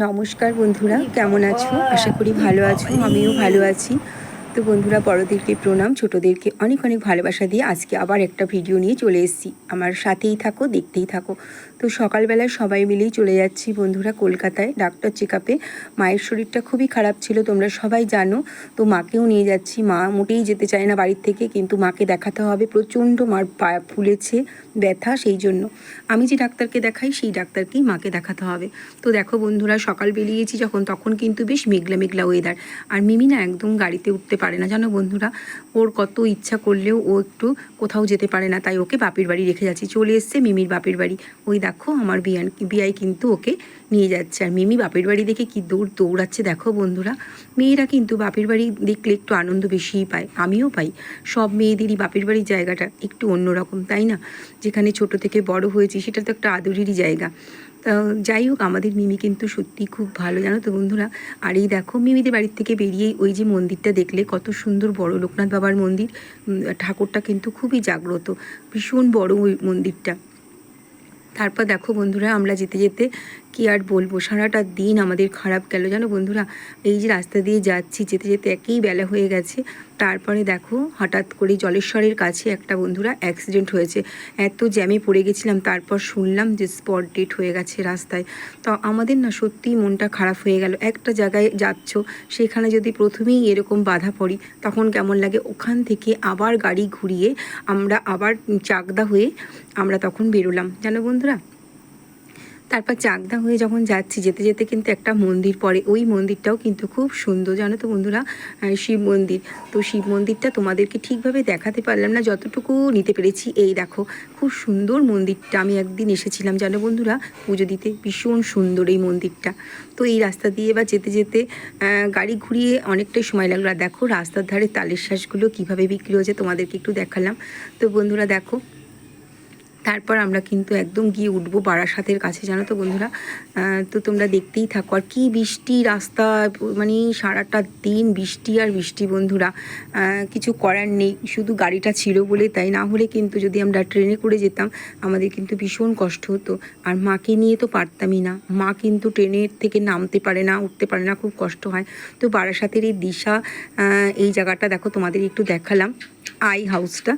নমস্কার বন্ধুরা কেমন আছো? আশা করি ভালো আছো আমিও ভালো আছি। তো বন্ধুরা, বড়দেরকে প্রণাম, ছোটোদেরকে অনেক অনেক ভালোবাসা দিয়ে আজকে আবার একটা ভিডিও নিয়ে চলে এসেছি। আমার সাথেই থাকো, দেখতেই থাকো। তো সকালবেলায় সবাই মিলেই চলে যাচ্ছি বন্ধুরা কলকাতায় ডাক্তার চেক মায়ের শরীরটা খুবই খারাপ ছিল, তোমরা সবাই জানো। তো মাকেও নিয়ে যাচ্ছি। মা মোটেই যেতে চায় না বাড়ির থেকে, কিন্তু মাকে দেখাতে হবে। প্রচণ্ড মার পা ফুলেছে, ব্যথা সেই জন্য। আমি যে ডাক্তারকে দেখাই, সেই ডাক্তারকেই মাকে দেখাতে হবে। তো দেখো বন্ধুরা, সকাল বেরিয়েছি যখন, তখন কিন্তু বেশ মেঘলা মেঘলা ওয়েদার আর মিমি না একদম গাড়িতে উঠতে পারে না। জানো বন্ধুরা, ওর কত ইচ্ছা করলেও ও একটু কোথাও যেতে পারে না, তাই ওকে বাপির বাড়ি রেখে যাচ্ছি। চলে এসছে মিমির বাপের বাড়ি। ওই দেখো, আমার বিয়ান, বিয়াই কিন্তু ওকে নিয়ে যাচ্ছে। আর মিমি বাপের বাড়ি দেখে কি দৌড় দৌড়াচ্ছে, দেখো বন্ধুরা। মেয়েরা কিন্তু বাপের বাড়ি দেখলে একটু আনন্দ বেশিই পায়, আমিও পাই। সব মেয়েদেরই বাপের বাড়ির জায়গাটা একটু অন্যরকম, তাই না? যেখানে ছোট থেকে বড় হয়েছি, সেটা তো একটা আদরেরই জায়গা। তা যাই হোক, আমাদের মিমি কিন্তু সত্যি খুব ভালো, জানো তো বন্ধুরা? আর এই দেখো, মিমিদের বাড়ির থেকে বেরিয়েই ওই যে মন্দিরটা দেখলে, কত সুন্দর বড় লোকনাথ বাবার মন্দির। ঠাকুরটা কিন্তু খুবই জাগ্রত, ভীষণ বড় ওই মন্দিরটা। তারপর দেখো বন্ধুরা, আমরা যেতে যেতে কি আর বলব? সারাটা দিন আমাদের খারাপ গেল। জানো বন্ধুরা, এই যে রাস্তা দিয়ে যাচ্ছি, যেতে যেতে একই বেলা হয়ে গেছে। তারপরে দেখো, হঠাৎ করে জলেশ্বরের কাছে একটা বন্ধুরা অ্যাক্সিডেন্ট হয়েছে। এত জ্যামে পড়ে গেছিলাম, তারপর শুনলাম যে স্পট ডেট হয়ে গেছে রাস্তায়। তো আমাদের না সত্যিই মনটা খারাপ হয়ে গেল। একটা জায়গায় যাচ্ছ, সেখানে যদি প্রথমেই এরকম বাধা পড়ি, তখন কেমন লাগে? ওখান থেকে আবার গাড়ি ঘুরিয়ে আমরা আবার চাকদা হয়ে আমরা তখন বেরোলাম। জানো বন্ধুরা তারপর চাকদা হয়ে যখন যাচ্ছি, যেতে যেতে কিন্তু একটা মন্দির পড়ে। ওই মন্দিরটাও কিন্তু খুব সুন্দর, জানো তো বন্ধুরা? শিব মন্দির। তো শিব মন্দিরটা তোমাদেরকে ঠিকভাবে দেখাতে পারলাম না, যতটুকু নিতে পেরেছি। এই দেখো, খুব সুন্দর মন্দিরটা। আমি একদিন এসেছিলাম, জানো বন্ধুরা? পুজো দিতে। ভীষণ সুন্দর এই মন্দিরটা। তো এই রাস্তা দিয়ে বা যেতে যেতে গাড়ি ঘুরিয়ে অনেকটাই সময় লাগল। আর দেখো, রাস্তার ধারে তালের শ্বাসগুলো কীভাবে বিক্রি হয়েছে তোমাদেরকে একটু দেখালাম। তো বন্ধুরা, দেখো তারপর আমরা কিন্তু একদম গিয়ে উঠবো বারাসাতের কাছে, জানো তো বন্ধুরা? তো তোমরা দেখতেই থাকো। আর কী বৃষ্টি রাস্তা মানে সারাটা দিন বৃষ্টি আর বৃষ্টি বন্ধুরা। কিছু করার নেই, শুধু গাড়িটা ছিল বলে তাই। না হলে কিন্তু যদি আমরা ট্রেনে করে যেতাম, আমাদের কিন্তু ভীষণ কষ্ট হতো। আর মাকে নিয়ে তো পারতামই না। মা কিন্তু ট্রেনের থেকে নামতে পারে না, উঠতে পারে না, খুব কষ্ট হয়। তো বারাসাতের এই দিশা এই জায়গাটা দেখো তোমাদের একটু দেখালাম। আই হাউসটা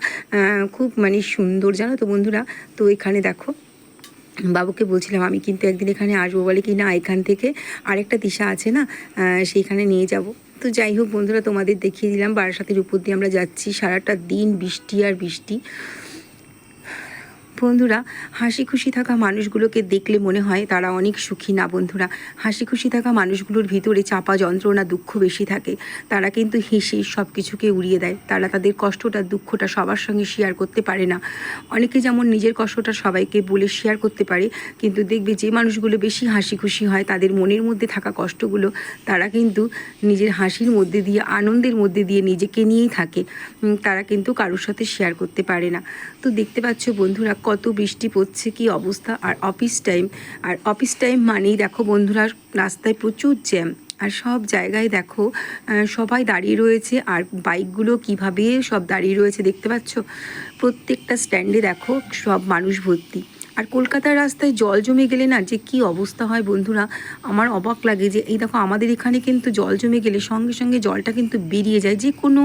খুব মানে সুন্দর, জানো তো বন্ধুরা? তো এখানে দেখো, বাবুকে বলছিলাম, আমি কিন্তু একদিন এখানে আসব বলে কি না, এখান থেকে আরেকটা দিশা আছে না? সেইখানে নিয়ে যাব। তো যাই হোক বন্ধুরা, তোমাদের দেখিয়ে দিলাম, বারাসাতের উপর দিয়ে আমরা যাচ্ছি। সারাটা দিন বৃষ্টি আর বৃষ্টি। বন্ধুরা হাসি খুশি থাকা মানুষগুলোকে দেখলে মনে হয় তারা অনেক সুখী না বন্ধুরা। হাসি খুশি থাকা মানুষগুলোর ভিতরে চাপা যন্ত্রণা, দুঃখ বেশি থাকে। তারা কিন্তু হেসে সব কিছুকে উড়িয়ে দেয়। তারা তাদের কষ্টটা, দুঃখটা সবার সঙ্গে শেয়ার করতে পারে না। অনেকে যেমন নিজের কষ্টটা সবাইকে বলে শেয়ার করতে পারে, কিন্তু দেখবে যে মানুষগুলো বেশি হাসি খুশি হয়, তাদের মনের মধ্যে থাকা কষ্টগুলো, তারা কিন্তু নিজের হাসির মধ্যে দিয়ে, আনন্দের মধ্যে দিয়ে নিজেকে নিয়েই থাকে। তারা কিন্তু কারোর সাথে শেয়ার করতে পারে না। তো দেখতে পাচ্ছ বন্ধুরা কত বৃষ্টি পড়ছে, কি অবস্থা, আর অফিস টাইম আর অফিস টাইম মানেই দেখো বন্ধুরা রাস্তায় প্রচুর জ্যাম আর সব জায়গায় দেখো সবাই দাঁড়িয়ে রয়েছে, আর বাইকগুলো কীভাবে সব দাঁড়িয়ে রয়েছে দেখতে পাচ্ছ? প্রত্যেকটা স্ট্যান্ডে দেখো সব মানুষ ভর্তি। আর কলকাতার রাস্তায় জল জমে গেলে না যে কি অবস্থা হয় বন্ধুরা, আমার অবাক লাগে যে এই দেখো আমাদের এখানে কিন্তু জল জমে গেলে সঙ্গে সঙ্গে জলটা কিন্তু বেরিয়ে যায়, যে কোনো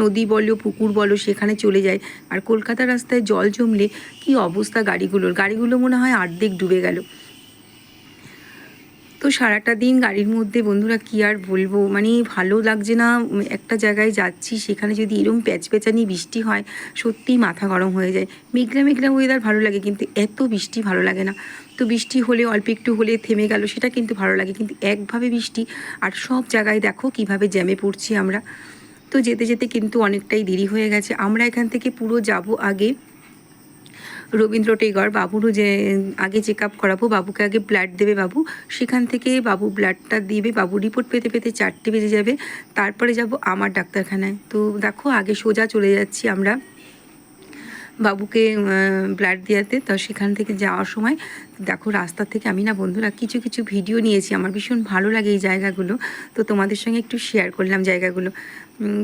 নদী বলো, পুকুর বলো, সেখানে চলে যায়। আর কলকাতার রাস্তায় জল জমলে কি অবস্থা গাড়িগুলোর? গাড়িগুলো মনে হয় আর্ধেক ডুবে গেল। তো সারাটা দিন গাড়ির মধ্যে বন্ধুরা কি আর বলব? মানে ভালো লাগছে না একটা জায়গায় যাচ্ছি, সেখানে যদি এরম প্যাচপ্যাচানি বৃষ্টি হয়, সত্যিই মাথা গরম হয়ে যায়। মেঘলা মেঘলা ওয়েদার ভালো লাগে, কিন্তু এত বৃষ্টি ভালো লাগে না। তো বৃষ্টি হলে, অল্প একটু হলে থেমে গেল, সেটা কিন্তু ভালো লাগে, কিন্তু একভাবে বৃষ্টি, আর সব জায়গায় দেখো কীভাবে জ্যামে পড়ছি আমরা। তো যেতে যেতে কিন্তু অনেকটাই দেরি হয়ে গেছে। আমরা এখান থেকে পুরো যাব আগে রবীন্দ্র টেগর, বাবুরও যে, আগে চেক আপ করাবো, বাবুকে আগে ব্লাড দেবে বাবু। সেখান থেকে বাবু ব্লাডটা দিবে, বাবু রিপোর্ট পেতে পেতে চারটে বেজে যাবে। তারপরে যাব আমার ডাক্তারখানায়। তো দেখো, আগে সোজা চলে যাচ্ছি আমরা বাবুকে ব্লাড দেওয়াতে। তো সেখান থেকে যাওয়ার সময় দেখো, রাস্তা থেকে আমি না বন্ধুরা কিছু কিছু ভিডিও নিয়েছি। আমার ভীষণ ভালো লাগে এই জায়গাগুলো। তো তোমাদের সঙ্গে একটু শেয়ার করলাম জায়গাগুলো।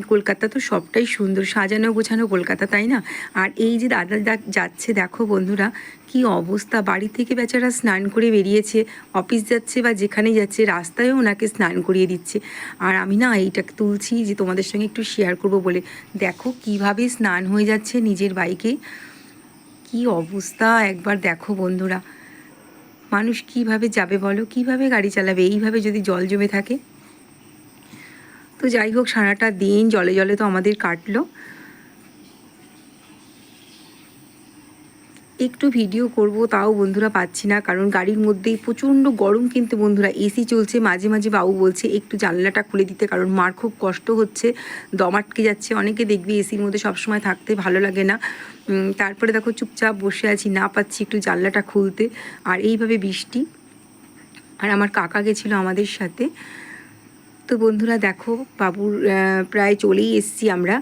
কলকাতা তো সবটাই সুন্দর, সাজানো গোছানো কলকাতা, তাই না? আর এই যে দাদা যাচ্ছে, দেখো বন্ধুরা, কি অবস্থা। বাড়ি থেকে বেচারা স্নান করে বেরিয়েছে, অফিস যাচ্ছে বা যেখানে যাচ্ছে, রাস্তায়ও ওনাকে স্নান করিয়ে দিচ্ছে। আর আমি না এইটা তুলছি যে তোমাদের সঙ্গে একটু শেয়ার করব বলে। দেখো কীভাবে স্নান হয়ে যাচ্ছে নিজের বাইকে কি অবস্থা, একবার দেখো বন্ধুরা। মানুষ কীভাবে যাবে বলো? কীভাবে গাড়ি চালাবে? এইভাবে যদি জল জমে থাকে? তো যাই হোক, সারাটা দিন জলে জলে তো আমাদের কাটলো। একটু ভিডিও করব, তাও বন্ধুরা পাচ্ছি না, কারণ গাড়ির মধ্যেই প্রচণ্ড গরম কিন্তু বন্ধুরা এসি চলছে। মাঝে মাঝে বাবু বলছে, একটু জানলাটা খুলে দিতে, কারণ মার খুব কষ্ট হচ্ছে, দম আটকে যাচ্ছে। অনেকে দেখবি এসির মধ্যে সবসময় থাকতে ভালো লাগে না। তারপরে দেখো চুপচাপ বসে আছি, না পাচ্ছি একটু জানলাটা খুলতে। আর এইভাবে বৃষ্টি, আর আমার কাকা গেছিল আমাদের সাথে। তো বন্ধুরা দেখো, বাবুর প্রায় চলেই এসছি আমরা।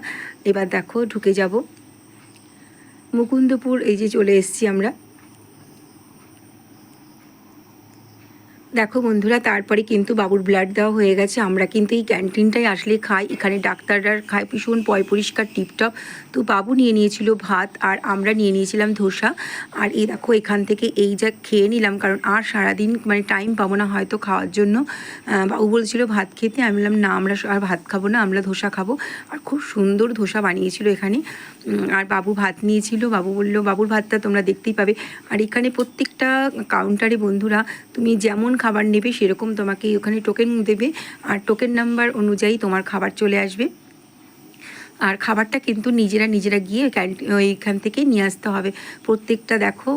এবার দেখো ঢুকে যাব। মুকুন্দপুর এই যে চলে এসছি আমরা। দেখো বন্ধুরা, তারপরে কিন্তু বাবুর ব্লাড দেওয়া হয়ে গেছে। আমরা কিন্তু এই ক্যান্টিনটাই আসলে খাই। এখানে ডাক্তাররা খায় ভীষণ, পয় পরিষ্কার টিপটপ তো বাবু নিয়ে নিয়েছিল ভাত আর আমরা নিয়ে নিয়েছিলাম ধোসা। আর এই দেখো, এখান থেকে এই যা খেয়ে নিলাম, কারণ আর সারাদিন মানে টাইম পাবো না হয়তো খাওয়ার জন্য। বাবু বলছিল ভাত খেতে। আমি বললাম, না, আমরা আর ভাত খাব না, আমরা ধোসা খাব। আর খুব সুন্দর ধোসা বানিয়েছিল এখানে। আর বাবু ভাত নিয়েছিল, বাবু বলল, বাবুর ভাতটা তোমরা দেখতেই পাবে। আর এখানে প্রত্যেকটা কাউন্টারে বন্ধুরা, তুমি যেমন খাবার নেবে, সেরকম তোমাকে ওখানে টোকেন দেবে। আর টোকেন নাম্বার অনুযায়ী তোমার খাবার চলে আসবে। আর খাবারটা কিন্তু নিজেরা নিজেরা গিয়ে ওইখান থেকে নিয়ে আসতে হবে। প্রত্যেকটা দেখো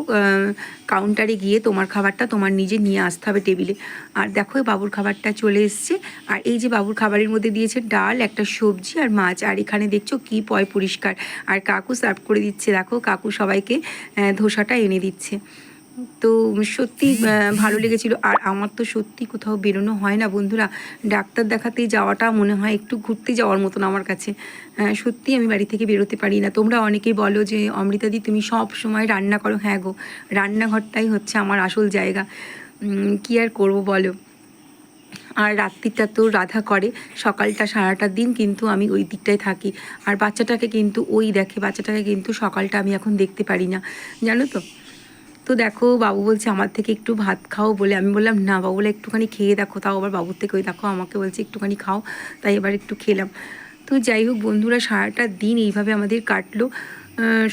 কাউন্টারে গিয়ে তোমার খাবারটা তোমার নিজে নিয়ে আসতে হবে টেবিলে আর দেখো বাবুর খাবারটা চলে এসছে। আর এই যে বাবুর খাবারের মধ্যে দিয়েছে ডাল, একটা সবজি আর মাছ। আর এখানে দেখছ কি পয় পরিষ্কার। আর কাকু সার্ভ করে দিচ্ছে। দেখো, কাকু সবাইকে ধোসাটা এনে দিচ্ছে। তো সত্যি ভালো লেগেছিল। আর আমার তো সত্যি কোথাও বেরোনো হয় না বন্ধুরা। ডাক্তার দেখাতে যাওয়াটা মনে হয় একটু ঘুরতে যাওয়ার মতন আমার কাছে। সত্যি আমি বাড়ি থেকে বেরোতে পারি না। তোমরা অনেকেই বলো যে, অমৃতাদি, তুমি সব সময় রান্না করো? হ্যাঁ গো, রান্নাঘরটাই হচ্ছে আমার আসল জায়গা। কি আর করব বলো? আর রাত্রিটা তো রাধা করে, সকালটা সারাটা দিন কিন্তু আমি ওই দিকটায় থাকি। আর বাচ্চাটাকে কিন্তু ওই দেখে, বাচ্চাটাকে কিন্তু সকালটা আমি এখন দেখতে পারি না। জানো তো? তো দেখো, বাবু বলছে, আমার থেকে একটু ভাত খাও বলে। আমি বললাম, না বাবু, বলে একটুখানি খেয়ে দেখো। তাও আবার বাবুর থেকে ওই দেখো, আমাকে বলছে একটুখানি খাও। তাই এবার একটু খেলাম। তো যাই হোক, বন্ধুরা, সারাটা দিন এইভাবে আমাদের কাটলো।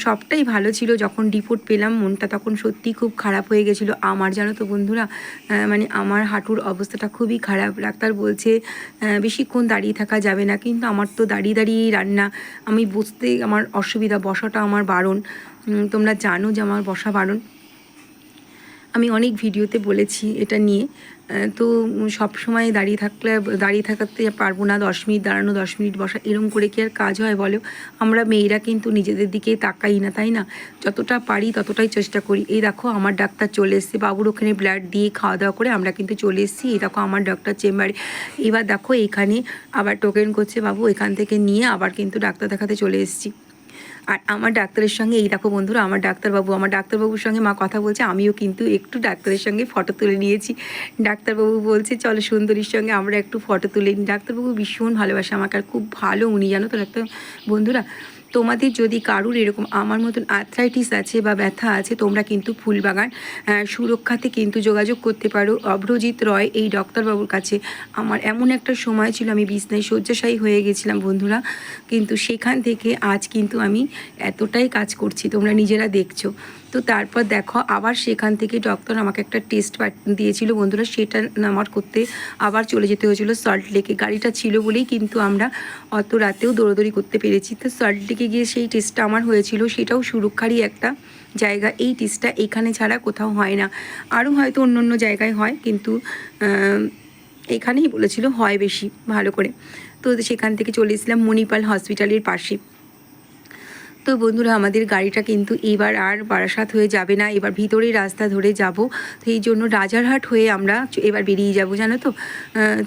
সবটাই ভালো ছিল। যখন রিপোর্ট পেলাম, মনটা তখন সত্যি খুব খারাপ হয়ে গেছিল। আমার, জানো তো বন্ধুরা মানে আমার হাঁটুর অবস্থাটা খুবই খারাপ। ডাক্তার বলছে বেশিক্ষণ দাঁড়িয়ে থাকা যাবে না। কিন্তু আমার তো দাঁড়িয়ে দাঁড়িয়েই রান্না। আমি বসতে আমার অসুবিধা, বসাটা আমার বারণ। তোমরা জানো যে আমার বসা বারণ। আমি অনেক ভিডিওতে বলেছি এটা নিয়ে। তো সব সময় দাঁড়িয়ে থাকলে, দাঁড়িয়ে থাকাতে পারব না, দশ মিনিট দাঁড়ানো, দশ মিনিট বসা, এরম করে কি আর কাজ হয় বলো? আমরা মেয়েরা কিন্তু নিজেদের দিকে তাকাই না, তাই না? যতটা পারি ততটাই চেষ্টা করি। এই দেখো আমার ডাক্তার চলে এসছে, বাবুর ওখানে ব্লাড দিয়ে খাওয়া দাওয়া করে আমরা কিন্তু চলে এসেছি। এই দেখো আমার ডাক্তার চেম্বারে। এবার দেখো এইখানে আবার টোকেন করছে বাবু, এখান থেকে নিয়ে আবার কিন্তু ডাক্তার দেখাতে চলে এসেছি। আর আমার ডাক্তারের সঙ্গে, এই দেখো বন্ধুরা, আমার ডাক্তারবাবু, আমার ডাক্তারবাবুর সঙ্গে মা কথা বলছে, আমিও কিন্তু একটু ডাক্তারের সঙ্গে ফটো তুলে নিয়েছি। ডাক্তারবাবু বলছে, চলো সুন্দরীর সঙ্গে আমরা একটু ফটো তুলে নিই। ডাক্তারবাবু ভীষণ ভালোবাসে আমাকে, আর খুব ভালো উনি, জানো তো ডাক্তার? বন্ধুরা তোমাদের যদি কারুর এরকম আমার মতন আর্থ্রাইটিস আছে বা ব্যথা আছে, তোমরা কিন্তু ফুলবাগান সুরক্ষাতে কিন্তু যোগাযোগ করতে পারো। অভ্রজিৎ রয়, এই ডক্টরবাবুর কাছে। আমার এমন একটা সময় ছিল, আমি বিছনায় শয্যাশায়ী হয়ে গেছিলাম বন্ধুরা। কিন্তু সেখান থেকে আজ কিন্তু আমি এতটাই কাজ করছি, তোমরা নিজেরা দেখছ। তো তারপর দেখো, আবার সেখান থেকে ডক্টর আমাকে একটা টেস্ট দিয়েছিল বন্ধুরা, সেটা আমার করতে আবার চলে যেতে হয়েছিল সল্ট লেকে গাড়িটা ছিল বলেই কিন্তু আমরা অত রাতেও দৌড়দৌড়ি করতে পেরেছি। তো সল্ট লেকে গিয়ে সেই টেস্টটা আমার হয়েছিল, সেটাও সুরক্ষারই একটা জায়গা। এই টেস্টটা এখানে ছাড়া কোথাও হয় না। আরও হয়তো অন্য অন্য জায়গায় হয়, কিন্তু এখানেই বলেছিল হয় বেশি, ভালো করে। তো সেখান থেকে চলে এসেছিলাম মণিপাল হসপিটালের পাশে। তো বন্ধুরা, আমাদের গাড়িটা কিন্তু এবার আর বারাসাত হয়ে যাবে না। এবার ভিতরেই রাস্তা ধরে যাব। তো এই জন্য রাজারহাট হয়ে আমরা এবার বেরিয়ে যাব, জানো তো?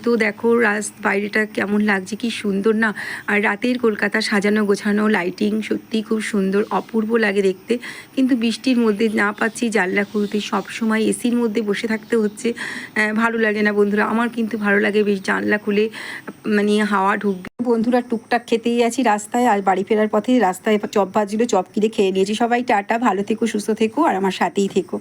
তো দেখো, রাস বাইরেটা কেমন লাগছে, কি সুন্দর না? আর রাতের কলকাতা সাজানো, গোছানো লাইটিং সত্যি খুব সুন্দর, অপূর্ব লাগে দেখতে। কিন্তু বৃষ্টির মধ্যে না পাচ্ছি জানলা খুলতে। সবসময় এসির মধ্যে বসে থাকতে হচ্ছে। ভালো লাগে না বন্ধুরা। আমার কিন্তু ভালো লাগে বেশ জানলা খুলে মানে হাওয়া ঢুকবে বন্ধুরা টুকটাক খেতেই আছি রাস্তায়, আর বাড়ি ফেরার পথে রাস্তায় চপ ভাজছিল, চপ কিনে খেয়ে নিয়েছি সবাই। টাটা, ভালো থেকো, সুস্থ থেকো, আর আমার সাথেই থেকো।